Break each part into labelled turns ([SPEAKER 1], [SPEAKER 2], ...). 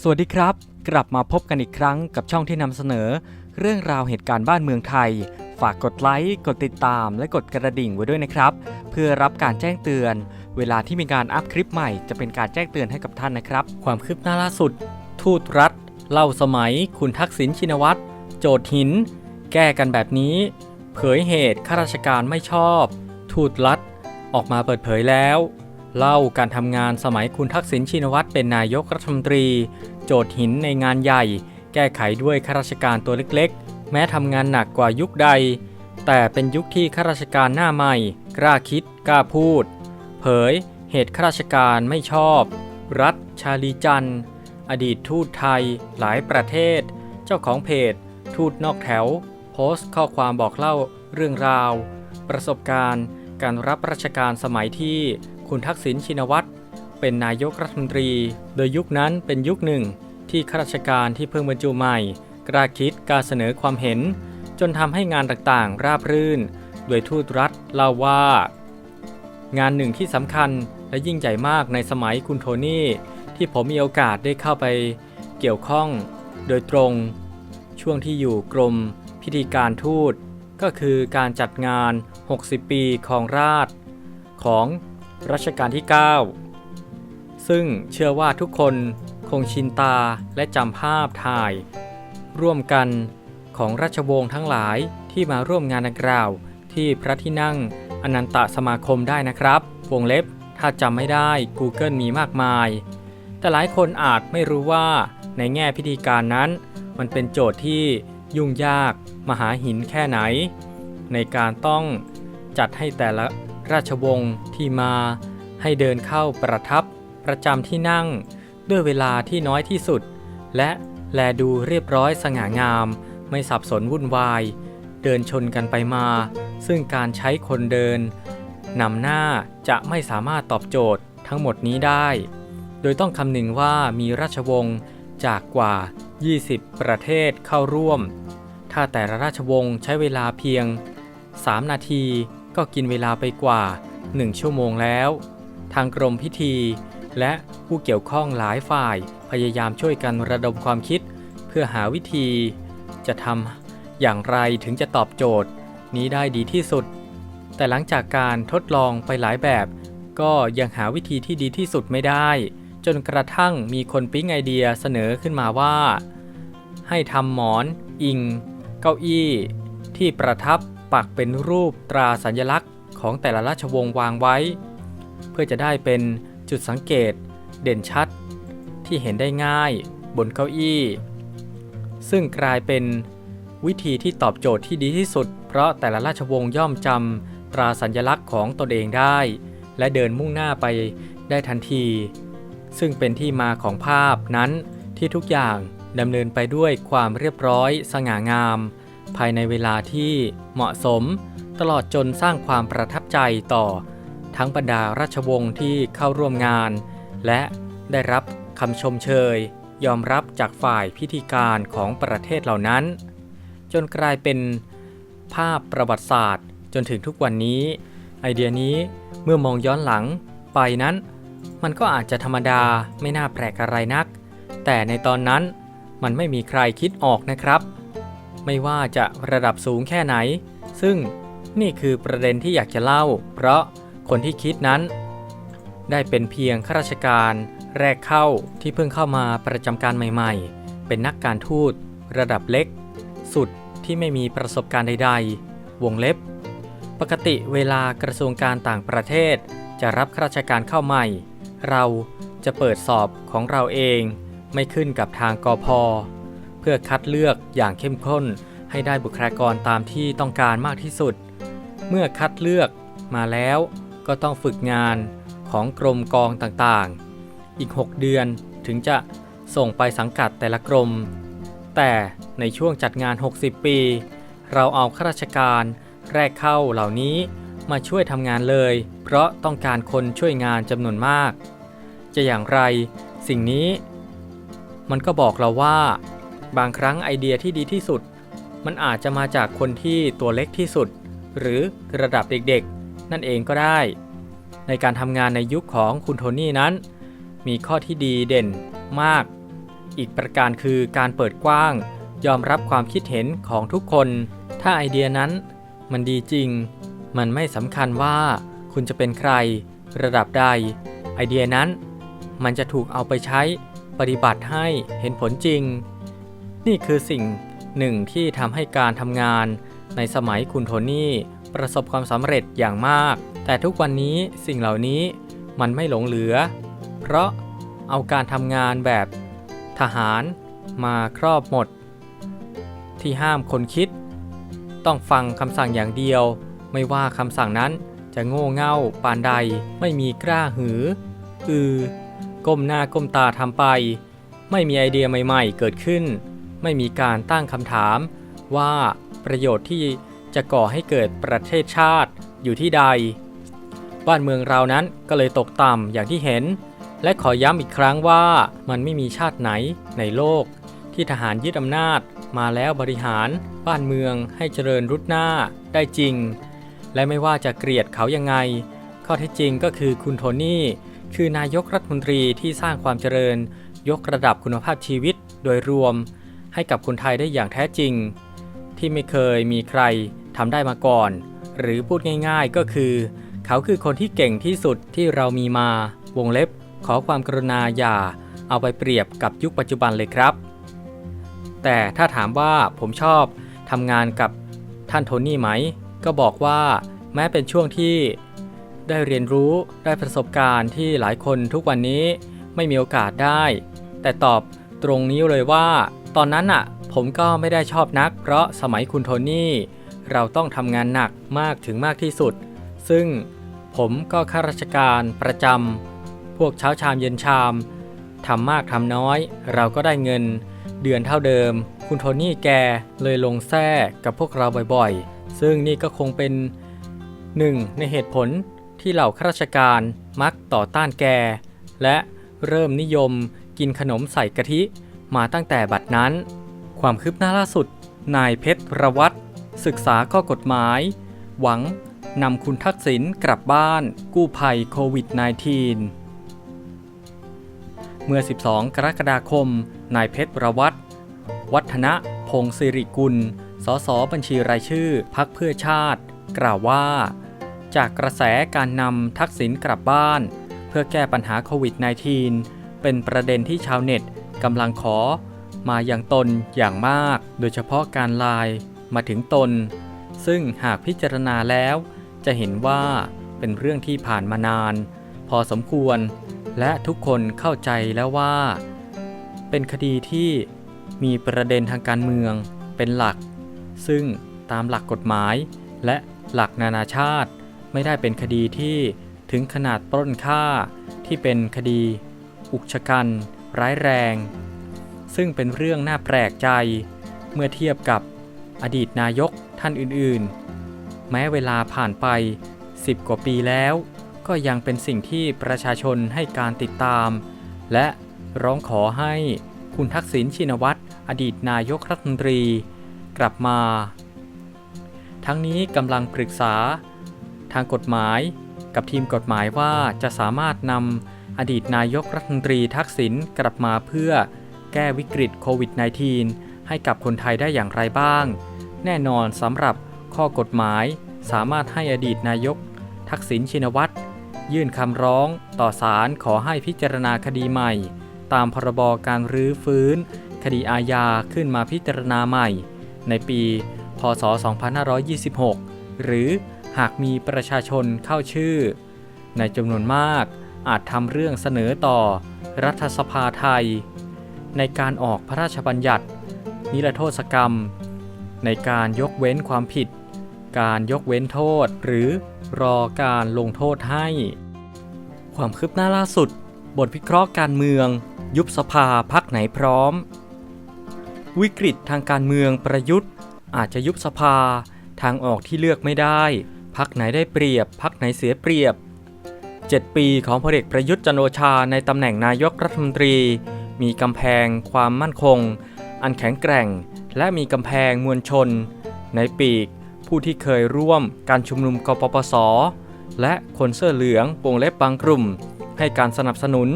[SPEAKER 1] สวัสดีครับ กลับมาพบกันอีกครั้งกับช่องที่นำเสนอ เรื่องราวเหตุการณ์บ้านเมืองไทย ฝากกดไลค์กดติดตาม และกดกระดิ่งไว้ด้วยนะครับ เพื่อรับการแจ้งเตือน เวลาที่มีการอัพคลิปใหม่จะเป็นการแจ้งเตือนให้กับท่านนะครับ ความคืบหน้าล่าสุด ทูตรัฐ เล่าสมัย คุณทักษิณชินวัตรโจทย์หิน แก้กันแบบนี้ เผยเหตุข้าราชการไม่ชอบ ทูตรัฐ ออกมาเปิดเผยแล้ว เล่าการทำงานสมัยคุณทักษิณชินวัตรเป็นนายกรัฐมนตรี โจทย์หินในงานใหญ่ แก้ไขด้วยข้าราชการตัวเล็กๆ แม้ทำงานหนักกว่ายุคใด แต่เป็นยุคที่ข้าราชการหน้าใหม่ กล้าคิด กล้าพูด เผย เหตุข้าราชการไม่ชอบ รัฐ ชาลีจันต์อดีตทูตไทย หลายประเทศ เจ้าของเพจ ทูตนอกแถว โพสต์ข้อความบอกเล่าเรื่องราว ประสบการณ์ การรับราชการสมัยที่ คุณทักษิณชินวัตรเป็นนายกรัฐมนตรี โดยยุคนั้นเป็นยุคหนึ่ง ที่ข้าราชการที่เพิ่งบรรจุใหม่ กล้าคิดการเสนอความเห็น จนทำให้งานต่างๆ ราบรื่น โดยทูตรัฐเล่าว่า งานหนึ่งที่สำคัญและยิ่งใหญ่มากในสมัยคุณโทนี่ ที่ผมมีโอกาสได้เข้าไปเกี่ยวข้อง โดยตรง ช่วงที่อยู่กรมพิธีการทูตก็คือการจัดงาน 60 ปีของราช ของ รัชกาลที่ 9 ซึ่งเชื่อว่าทุกคนคงชินตาและจำภาพถ่าย ร่วมกันของราชวงศ์ทั้งหลายที่มาร่วมงานดังกล่าว ที่พระที่นั่งอนันตสมาคมได้นะครับ วงเล็บถ้าจำไม่ได้ Google มีมากมาย แต่หลายคนอาจไม่รู้ว่าในแง่พิธีการนั้น มันเป็นโจทย์ที่ยุ่งยากมหาหินแค่ไหน ในการต้องจัดให้แต่ละ ราชวงศ์ที่มาให้เดินเข้าประทับประจำที่นั่งด้วยเวลาที่น้อยที่สุด และแลดูเรียบร้อยสง่างาม ไม่สับสนวุ่นวาย เดินชนกันไปมา ซึ่งการใช้คนเดินนำหน้าจะไม่สามารถตอบโจทย์ทั้งหมดนี้ได้ โดยต้องคำนึงว่ามีราชวงศ์จากกว่า 20 ประเทศเข้าร่วม ถ้าแต่ละราชวงศ์ใช้เวลาเพียง 3 นาที ก็กินเวลาไปกว่า 1 ชั่วโมงแล้ว ทางกรมพิธี และผู้เกี่ยวข้องหลายฝ่ายพยายามช่วยกันระดมความคิด เพื่อหาวิธี จะทำอย่างไรถึงจะตอบโจทย์ นี้ได้ดีที่สุด แต่หลังจากการทดลองไปหลายแบบ ก็ยังหาวิธีที่ดีที่สุดไม่ได้ จนกระทั่งมีคนปิ๊งไอเดียเสนอขึ้นมาว่า ให้ทำหมอน อิง เก้าอี้ ที่ประทับ ปักเป็นรูปตราสัญลักษณ์ของแต่ละราชวงศ์วางไว้ เพื่อจะได้เป็นจุดสังเกตเด่นชัด ที่เห็นได้ง่ายบนเก้าอี้ ซึ่งกลายเป็นวิธีที่ตอบโจทย์ที่ดีที่สุด เพราะแต่ละราชวงศ์ย่อมจำตราสัญลักษณ์ของตนเองได้ และเดินมุ่งหน้าไปได้ทันที ซึ่งเป็นที่มาของภาพนั้นที่ทุกอย่างดำเนินไปด้วยความเรียบร้อยสง่างาม ภายในเวลาที่เหมาะสม ตลอดจนสร้างความประทับใจต่อ ทั้งบรรดาราชวงศ์ที่เข้าร่วมงาน และได้รับคำชมเชย ยอมรับจากฝ่ายพิธีการของประเทศเหล่านั้น จนกลายเป็นภาพประวัติศาสตร์ จนถึงทุกวันนี้ ไอเดียนี้เมื่อมองย้อนหลังไปนั้น มันก็อาจจะธรรมดาไม่น่าแปลกอะไรนัก แต่ในตอนนั้นมันไม่มีใครคิดออกนะครับ ไม่ว่าจะระดับสูงแค่ไหน ซึ่งนี่คือประเด็นที่อยากจะเล่า เพราะคนที่คิดนั้น ได้เป็นเพียงข้าราชการ แรกเข้าที่เพิ่งเข้ามาประจำการใหม่ๆ เป็นนักการทูต ระดับเล็ก สุดที่ไม่มีประสบการณ์ใดๆ วงเล็บ ปกติเวลากระทรวงการต่างประเทศ จะรับข้าราชการเข้าใหม่ เราจะเปิดสอบของเราเอง ไม่ขึ้นกับทางกอพอ เพื่อคัดเลือกอย่างเข้มข้น ให้ได้บุคลากรตามที่ต้องการมากที่สุด เมื่อคัดเลือกมาแล้วก็ต้องฝึกงานของกรมกองต่างๆ อีก 6 เดือนถึงจะส่งไปสังกัดแต่ละกรม แต่ในช่วงจัดงาน 60 ปี เราเอาข้าราชการแรกเข้าเหล่านี้มาช่วยทำงานเลย เพราะต้องการคนช่วยงานจำนวนมาก จะอย่างไรสิ่งนี้ มันก็บอกเราว่า บางครั้งไอเดียที่ดีที่สุด มันอาจจะมาจากคนที่ตัวเล็กที่สุด หรือระดับเด็กๆ นั่นเองก็ได้ ในการทำงานในยุคของคุณโทนี่นั้น มีข้อที่ดีเด่นมาก อีกประการคือการเปิดกว้าง ยอมรับความคิดเห็นของทุกคน ถ้าไอเดียนั้น มันดีจริง มันไม่สำคัญว่าคุณจะเป็นใคร ระดับใด ไอเดียนั้น มันจะถูกเอาไปใช้ปฏิบัติให้เห็นผลจริง นี่คือสิ่งหนึ่งที่ทำให้การทำงานในสมัยคุณโทนี่ประสบความสำเร็จอย่างมาก แต่ทุกวันนี้สิ่งเหล่านี้มันไม่หลงเหลือ เพราะเอาการทำงานแบบทหารมาครอบหมด ที่ห้ามคนคิด ต้องฟังคำสั่งอย่างเดียว ไม่ว่าคำสั่งนั้นจะโง่เง่าปานใดไม่มีกล้าหือ อือ ก้มหน้าก้มตาทำไป ไม่มีไอเดียใหม่ ๆ เกิดขึ้น ไม่มีการตั้งคำถาม ว่าประโยชน์ที่จะก่อให้เกิดประเทศชาติอยู่ที่ใด บ้านเมืองเรานั้นก็เลยตกต่ำอย่างที่เห็น และขอย้ำอีกครั้งว่ามันไม่มีชาติไหนในโลก ที่ทหารยึดอำนาจมาแล้วบริหารบ้านเมืองให้เจริญรุดหน้าได้จริง และไม่ว่าจะเกลียดเขายังไง ข้อเท็จจริงก็คือคุณโทนี่คือนายกรัฐมนตรีที่สร้างความเจริญ ยกระดับคุณภาพชีวิตโดยรวม ให้กับคนไทยได้อย่างแท้จริง ที่ไม่เคยมีใครทำได้มาก่อน หรือพูดง่ายๆก็คือ เขาคือคนที่เก่งที่สุดที่เรามีมาวงเล็บ ขอความกรุณาอย่า เอาไปเปรียบกับยุคปัจจุบันเลยครับ แต่ถ้าถามว่าผมชอบทำงานกับท่านโทนี่ไหม ก็บอกว่าแม้เป็นช่วงที่ได้เรียนรู้ได้ประสบการณ์ที่หลายคนทุกวันนี้ไม่มีโอกาสได้ แต่ตอบตรงนี้เลยว่า ตอนนั้นอะ ผมก็ไม่ได้ชอบนัก เพราะสมัยคุณโทนี่ เราต้องทำงานหนักมากถึงมากที่สุด ซึ่งผมก็ข้าราชการประจำพวกเช้าชามเย็นชามทำมากทำน้อย เราก็ได้เงิน เดือนเท่าเดิม คุณโทนี่แกเลยลงแท้กับพวกเราบ่อยๆ ซึ่งนี่ก็คงเป็นหนึ่งในเหตุผลที่เหล่าข้าราชการมักต่อต้านแก และเริ่มนิยมกินขนมใส่กะทิ มาตั้งแต่บัดนั้น ความคืบหน้าล่าสุด นายเพชรประวัติศึกษาข้อกฎหมาย หวังนำคุณทักษิณกลับบ้าน กู้ภัยโควิด -19 เมื่อ 12 กรกฎาคม นายเพชรประวัติวัฒนะพงศิริกุล สสบัญชีรายชื่อพักเพื่อชาติ กล่าวว่า จากกระแสการนำทักษิณกลับบ้าน เพื่อแก้ปัญหาโควิด -19 เป็นประเด็นที่ชาวเน็ต กำลังขอมาอย่างตนอย่างมาก โดยเฉพาะการไลน์มาถึงตน ซึ่งหากพิจารณาแล้ว จะเห็นว่าเป็นเรื่องที่ผ่านมานาน พอสมควร และทุกคนเข้าใจแล้วว่า เป็นคดีที่มีประเด็นทางการเมืองเป็นหลัก ซึ่งตามหลักกฎหมาย และหลักนานาชาติ ไม่ได้เป็นคดีที่ถึงขนาดปล้นฆ่าที่เป็นคดีอุกชะกัน ร้ายแรง ซึ่งเป็นเรื่องน่าแปลกใจ เมื่อเทียบกับอดีตนายกท่านอื่นๆ แม้เวลาผ่านไป 10 กว่าปีแล้ว ก็ยังเป็นสิ่งที่ประชาชนให้การติดตาม และร้องขอให้คุณทักษิณชินวัตรอดีตนายกรัฐมนตรี กลับมา ทั้งนี้กำลังปรึกษา ทางกฎหมายกับทีมกฎหมายว่าจะสามารถนำ อดีตนายกรัฐมนตรีทักษิณกลับมาเพื่อแก้วิกฤตโควิด -19 ให้กับคนไทยได้อย่างไรบ้าง แน่นอนสำหรับข้อกฎหมายสามารถให้อดีตนายก ทักษิณชินวัตรยื่นคำร้องต่อศาลขอให้พิจารณาคดีใหม่ ตามพรบการรื้อฟื้น คดีอาญาขึ้นมาพิจารณาใหม่ ในปี พศ 2526 หรือหากมีประชาชนเข้าชื่อ ในจำนวนมาก อาจทำเรื่องเสนอต่อรัฐสภาไทย ในการออกพระราชบัญญัติ นิรโทษกรรม ในการยกเว้นความผิด การยกเว้นโทษหรือรอการลงโทษให้ ความคืบหน้าล่าสุด บทวิเคราะห์การเมือง ยุบสภาพักไหนพร้อม วิกฤตทางการเมืองประยุทธ์ อาจจะยุบสภาทางออกที่เลือกไม่ได้ พักไหนได้เปรียบ พักไหนเสียเปรียบ 7 ปีของพลเอกประยุทธ์จันทร์โอชาในตำแหน่งนายกรัฐมนตรี มีกำแพงความมั่นคง อันแข็งแกร่ง และมีกำแพงมวลชน ในปีก ผู้ที่เคยร่วมการชุมนุมกปปส และคนเสื้อเหลืองวงเล็บบางกลุ่ม ให้การสนับสนุน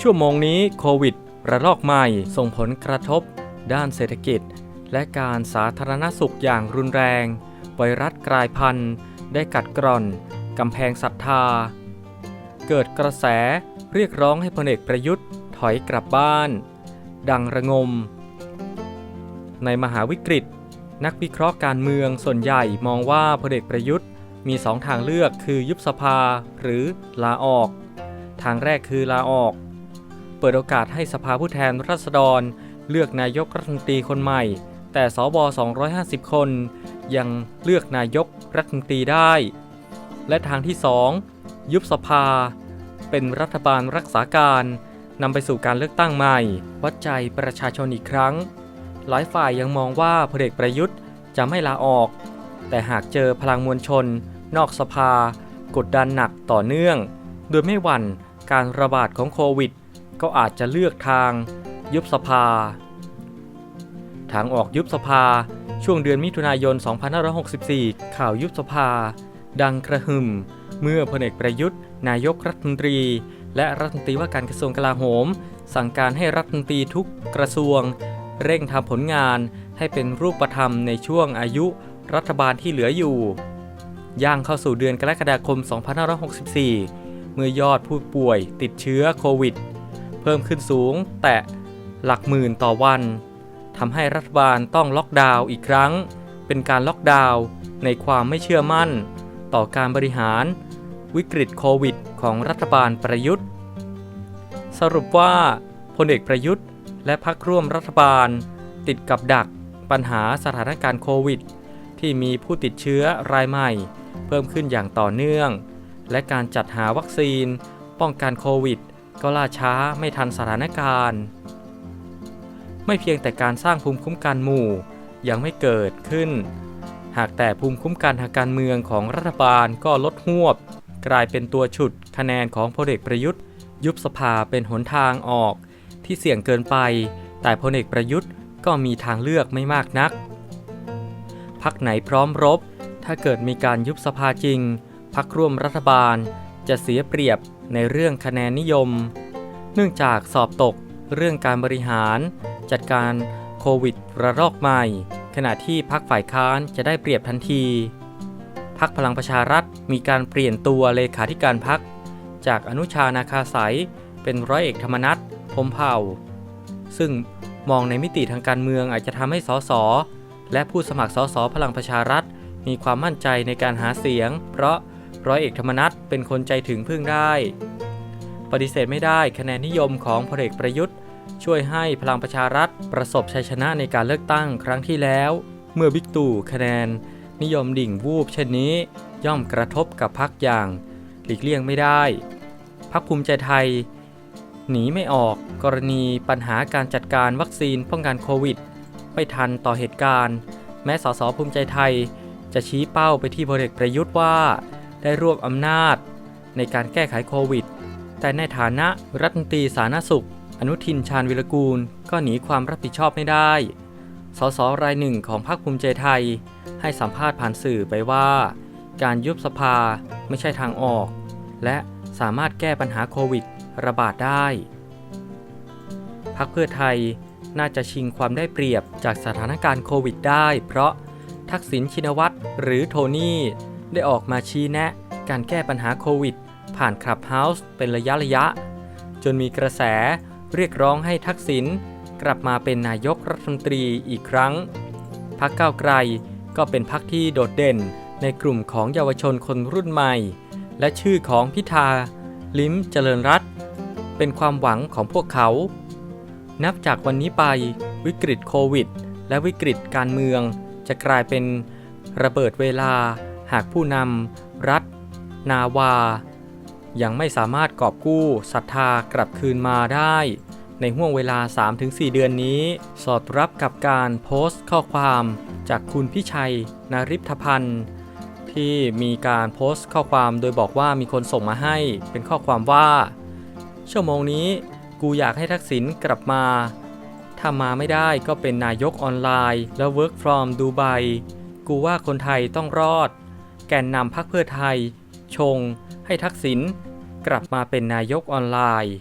[SPEAKER 1] ชั่วโมงนี้โควิด ระลอกใหม่ส่งผลกระทบ ด้านเศรษฐกิจ และการสาธารณสุขอย่างรุนแรง ไวรัสกลายพันธุ์ ได้กัดกร่อนกำแพงศรัทธา เกิดกระแสเรียกร้องให้พลเอกประยุทธ์ถอยกลับบ้าน ดังระงม ในมหาวิกฤต นักวิเคราะห์การเมืองส่วนใหญ่มองว่าพลเอกประยุทธ์มีสองทางเลือกคือยุบสภาหรือลาออก ทางแรกคือลาออก เปิดโอกาสให้สภาผู้แทนราษฎร เลือกนายกรัฐมนตรีคนใหม่ แต่สว250 คน ยังเลือกนายกรัฐมนตรีได้ และทางที่2 ยุบสภา เป็นรัฐบาลรักษาการนำไปสู่การเลือกตั้งใหม่ วัดใจประชาชนอีกครั้ง หลายฝ่ายยังมองว่าพลเอกประยุทธ์จะไม่ลาออก แต่หากเจอพลังมวลชน นอกสภา กดดันหนักต่อเนื่อง โดยไม่หวั่นการระบาดของโควิด ก็อาจจะเลือกทาง ยุบสภา ทางออกยุบสภา ช่วงเดือนมิถุนายน 2564 ข่าวยุบสภา ดังกระหึ่ม เมื่อพลเอกประยุทธ์ นายกรัฐมนตรี และรัฐมนตรีว่าการกระทรวงกลาโหม สั่งการให้รัฐมนตรีทุกกระทรวง เร่งทำผลงานให้เป็นรูปธรรมในช่วงอายุรัฐบาลที่เหลืออยู่ ย่างเข้าสู่เดือนกรกฎาคม 2564 เมื่อยอดผู้ป่วยติดเชื้อโควิด เพิ่มขึ้นสูงแต่หลักหมื่นต่อวันทำให้รัฐบาลต้องล็อกดาวน์อีกครั้ง เป็นการล็อกดาวน์ในความไม่เชื่อมั่น ต่อการบริหาร วิกฤตโควิด ของรัฐบาลประยุทธ์ สรุปว่าพลเอกประยุทธ์ และพรรคร่วมรัฐบาล ติดกับดักปัญหาสถานการณ์โควิด ที่มีผู้ติดเชื้อรายใหม่ เพิ่มขึ้นอย่างต่อเนื่อง และการจัดหาวัคซีน ป้องกันโควิด ก็ล่าช้าไม่ทันสถานการณ์ ไม่เพียงแต่การสร้างภูมิคุ้มกันหมู่ยังไม่เกิดขึ้น หากแต่ภูมิคุ้มกันทางการเมืองของรัฐบาลก็ลดหวบ กลายเป็นตัวฉุดคะแนนของพลเอกประยุทธ์ ยุบสภาเป็นหนทางออก ที่เสี่ยงเกินไป แต่พลเอกประยุทธ์ก็มีทางเลือกไม่มากนัก พักไหนพร้อมรบ ถ้าเกิดมีการยุบสภาจริง พักร่วมรัฐบาลจะเสียเปรียบในเรื่องคะแนนนิยม เนื่องจากสอบตกเรื่องการบริหาร จัดการโควิดระลอกใหม่ ขณะที่พักฝ่ายค้านจะได้เปรียบทันที พักพลังประชารัฐมีการเปลี่ยนตัวเลขาธิการพัก จากอนุชานาคาสายเป็นร้อยเอกธรรมนัฐพรมเผ่า ซึ่งมองในมิติทางการเมืองอาจจะทำให้สสและผู้สมัครสสพลังประชารัฐ มีความมั่นใจในการหาเสียง เพราะร้อยเอกธรรมนัฐเป็นคนใจถึงพึ่งได้ ปฏิเสธไม่ได้คะแนนนิยมของพลเอกประยุทธ์ ช่วยให้พลังประชารัฐประสบชัยชนะในการเลือกตั้งครั้งที่แล้ว เมื่อบิ๊กตู่คะแนน นิยมดิ่งวูบเช่นนี้ ย่อมกระทบกับพักอย่าง หลีกเลี่ยงไม่ได้ พักภูมิใจไทย หนีไม่ออกกรณีปัญหาการจัดการวัคซีนป้องกันโควิด ไม่ทันต่อเหตุการณ์ แม้สสภูมิใจไทย จะชี้เป้าไปที่พลเอกประยุทธ์ว่า ได้รวบอำนาจ ในการแก้ไขโควิด แต่ในฐานะรัฐมนตรีสาธารณสุข อนุทินชาญวิรกูล ก็หนีความรับผิดชอบไม่ได้ สสรายหนึ่งของพรรคภูมิใจไทย ให้สัมภาษณ์ผ่านสื่อไปว่า การยุบสภาไม่ใช่ทางออก และสามารถแก้ปัญหาโควิด ระบาดได้พรรคเพื่อไทยน่าจะชิงความได้เปรียบจากสถานการณ์โควิดได้ เพราะทักษิณชินวัตรหรือโทนี่ได้ออกมาชี้แนะ การแก้ปัญหาโควิด ผ่านคลับเฮาส์เป็นระยะระยะ จนมีกระแสเรียกร้องให้ทักษิณ กลับมาเป็นนายกรัฐมนตรีอีกครั้ง พักก้าวไกลก็เป็นพักที่โดดเด่นในกลุ่มของเยาวชนคนรุ่นใหม่ และชื่อของพิธา ลิ้มเจริญรัตเป็นความหวังของพวกเขา นับจากวันนี้ไปวิกฤตโควิด และวิกฤตการเมือง จะกลายเป็นระเบิดเวลา หากผู้นำรัฐ นาวา ยังไม่สามารถกอบกู้ศรัทธากลับคืนมาได้ ในห่วงเวลา 3-4 เดือนนี้ สอดรับกับการโพสต์ข้อความจากคุณพิชัยนาริพพันธ์ ที่มีการโพสต์ข้อความโดยบอกว่ามีคนส่งมาให้เป็นข้อความว่า ชั่วโมงนี้กูอยากให้ทักษิณกลับมา ถ้ามาไม่ได้ก็เป็นนายกออนไลน์ แล้ว work from ดูไบกูว่าคนไทยต้องรอด แกนนำพักเพื่อไทย ชง ให้ทักษิณกลับมาเป็นนายกออนไลน์